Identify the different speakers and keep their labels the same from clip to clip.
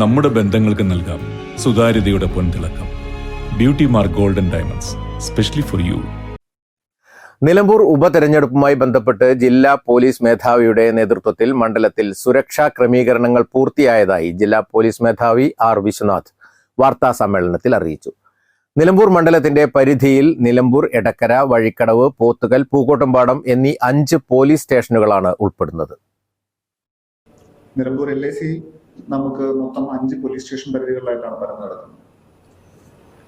Speaker 1: നമ്മുടെ ബന്ധങ്ങൾക്ക് നൽകാം. സുതാര്യതയുടെ പൊൻതിളക്കം. Beauty mark golden diamonds specially for you
Speaker 2: Nilambur ഉപതെരഞ്ഞെടുപ്പുമായി ബന്ധപ്പെട്ട് ജില്ലാ പോലീസ് മേധാവിയുടെ നേതൃത്വത്തിൽ മണ്ഡലത്തിൽ സുരക്ഷാ ക്രമീകരണങ്ങൾ പൂർത്തിയായതായി ജില്ലാ പോലീസ് മേധാവി ആർ വിശ്വനാഥ് വാർത്താ സമ്മേളനത്തിൽ അറിയിച്ചു. നിലമ്പൂർ മണ്ഡലത്തിന്റെ പരിധിയിൽ നിലമ്പൂർ എടക്കര വഴിക്കടവ് പോത്തുകൽ പൂക്കോട്ടുംപാടം എന്നീ അഞ്ച് പോലീസ് സ്റ്റേഷനുകളാണ് ഉൾപ്പെടുന്നത്.
Speaker 3: നിലമ്പൂർ എൽ ഐ സി നമുക്ക് മൊത്തം അഞ്ച് പോലീസ് സ്റ്റേഷൻ പരിധികളിലായിട്ടാണ് ഭരണം നടക്കുന്നത്.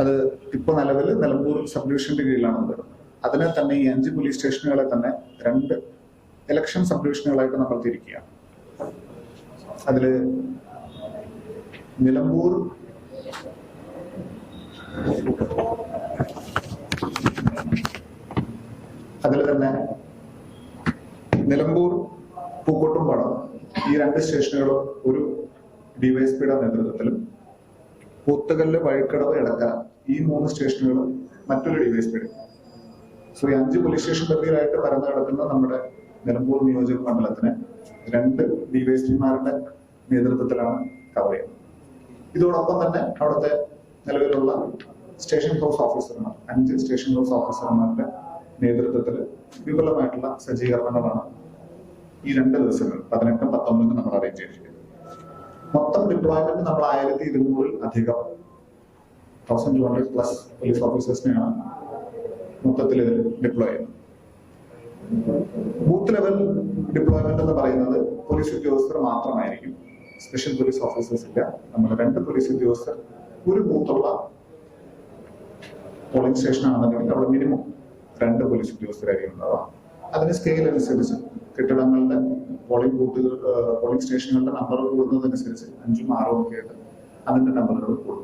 Speaker 3: അത് ഇപ്പൊ നിലവിൽ നിലമ്പൂർ സബ് ഡിവിഷന്റെ കീഴിലാണ് വരുന്നത് അതിനെ തന്നെ ഈ അഞ്ച് പോലീസ് സ്റ്റേഷനുകളെ തന്നെ രണ്ട് ഇലക്ഷൻ സബ് ഡിവിഷനുകളായിട്ട് നമ്മൾ തിരിക്കുകയാണ്. അതിൽ നിലമ്പൂർ അതിൽ തന്നെ നിലമ്പൂർ പൂക്കോട്ടും പടം ഈ രണ്ട് സ്റ്റേഷനുകളും ഒരു ഡിവൈഎസ്പിയുടെ നേതൃത്വത്തിലും പൂത്തകല്ല് വഴിക്കടവ് ഇടക്ക ഈ മൂന്ന് സ്റ്റേഷനുകളും മറ്റൊരു ഡിവൈഎസ്പിയുടെ സോ ഈ അഞ്ച് പോലീസ് സ്റ്റേഷൻ പരിധിയിലായിട്ട് പരന്നു കിടക്കുന്ന നമ്മുടെ നിലമ്പൂർ നിയോജക മണ്ഡലത്തിന് രണ്ട് ഡിവൈഎസ്പിമാരുടെ നേതൃത്വത്തിലാണ് കവർ ചെയ്യുന്നത്. ഇതോടൊപ്പം തന്നെ അവിടുത്തെ നിലവിലുള്ള സ്റ്റേഷൻ ഹൗസ് ഓഫീസർമാർ അഞ്ച് സ്റ്റേഷൻ ഹൗസ് ഓഫീസർമാരുടെ നേതൃത്വത്തിൽ വിപുലമായിട്ടുള്ള സജ്ജീകരണങ്ങളാണ് ഈ രണ്ട് ദിവസങ്ങൾ പതിനെട്ടും പത്തൊമ്പതിനും നമ്മൾ അറേഞ്ച് ചെയ്തിരിക്കുന്നത്. മൊത്തം ഡിപ്ലോയ്മെന്റ് നമ്മൾ ആയിരത്തി ഇരുന്നൂറിൽ അധികം. Thousand two hundred plus police ഓഫീസേഴ്സിനെയാണ് മൊത്തത്തിൽ ഇതിൽ ഡിപ്ലോയ് ചെയ്യുന്നത്. ബൂത്ത് ലെവൽ ഡിപ്ലോയ്മെന്റ് എന്ന് പറയുന്നത് പോലീസ് ഉദ്യോഗസ്ഥർ മാത്രമായിരിക്കും. സ്പെഷ്യൽ പോലീസ് ഓഫീസേഴ്സ് ഇല്ല. നമ്മൾ രണ്ട് പോലീസ് ഉദ്യോഗസ്ഥർ ഒരു ബൂത്തുള്ള പോളിംഗ് സ്റ്റേഷൻ ആണെന്നുണ്ടെങ്കിൽ അവിടെ മിനിമം രണ്ട് പോലീസ് ഉദ്യോഗസ്ഥരായിരിക്കും ഉണ്ടാവുക. അതിന് സ്കെയിൽ അനുസരിച്ച് കെട്ടിടങ്ങളുടെ പോളിംഗ് ബൂത്തുകൾ പോളിംഗ് സ്റ്റേഷനുകളുടെ നമ്പർ കൂടുന്നതനുസരിച്ച് അഞ്ചും ആറും ഒക്കെ ആയിട്ട് അതിന്റെ നമ്പറുകൾ കൂടും.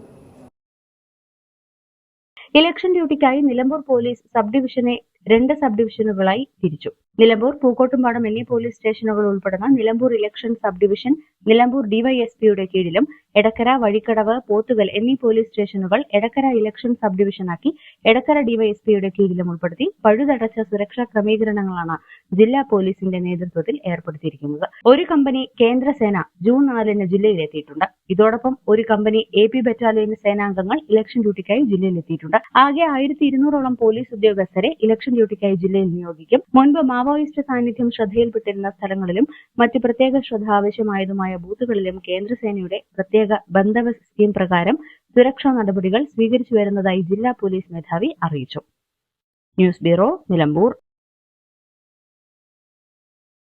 Speaker 4: ഇലക്ഷൻ ഡ്യൂട്ടിക്കായി നിലമ്പൂർ പോലീസ് സബ് ഡിവിഷനെ രണ്ട് സബ് ഡിവിഷനുകളായി തിരിച്ചു. നിലമ്പൂർ പൂക്കോട്ടുംപാടം എന്നീ പോലീസ് സ്റ്റേഷനുകൾ ഉൾപ്പെടുന്ന Nilambur election sub division Nilambur ഡിവൈഎസ്പിയുടെ കീഴിലും എടക്കര വഴിക്കടവ് പോത്തുകൽ എന്നീ പോലീസ് സ്റ്റേഷനുകൾ എടക്കര ഇലക്ഷൻ സബ് ഡിവിഷനാക്കി എടക്കര ഡിവൈഎസ്പിയുടെ കീഴിലും ഉൾപ്പെടുത്തി പഴുതടച്ച സുരക്ഷാ ക്രമീകരണങ്ങളാണ് ജില്ലാ പോലീസിന്റെ നേതൃത്വത്തിൽ ഏർപ്പെടുത്തിയിരിക്കുന്നത്. ഒരു കമ്പനി കേന്ദ്രസേന ജൂൺ നാലിന് ജില്ലയിലെത്തിയിട്ടുണ്ട്. ഇതോടൊപ്പം ഒരു കമ്പനി എ പി ബറ്റാലിയൻ സേനാംഗങ്ങൾ ഇലക്ഷൻ ഡ്യൂട്ടിക്കായി ജില്ലയിലെത്തിയിട്ടുണ്ട്. ആകെ ആയിരത്തി ഇരുന്നൂറോളം പോലീസ് ഉദ്യോഗസ്ഥരെ ഇലക്ഷൻ ഡ്യൂട്ടിക്കായി ജില്ലയിൽ നിയോഗിക്കും. മുൻപ് മാവോയിസ്റ്റ് സാന്നിധ്യം ശ്രദ്ധയിൽപ്പെട്ടിരുന്ന സ്ഥലങ്ങളിലും മറ്റ് പ്രത്യേക ശ്രദ്ധ ആവശ്യമായതുമായ ബൂത്തുകളിലും കേന്ദ്രസേനയുടെ പ്രത്യേക ബന്ധവ സ്കീം പ്രകാരം സുരക്ഷാ നടപടികൾ സ്വീകരിച്ചു വരുന്നതായി ജില്ലാ പോലീസ് മേധാവി അറിയിച്ചു. News bureau Nilambur.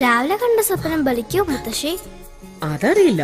Speaker 5: രാവിലെ കണ്ട സ്വപ്നം ബലിക്കോ മുത്തശ്ശി?
Speaker 6: അതറിയില്ല.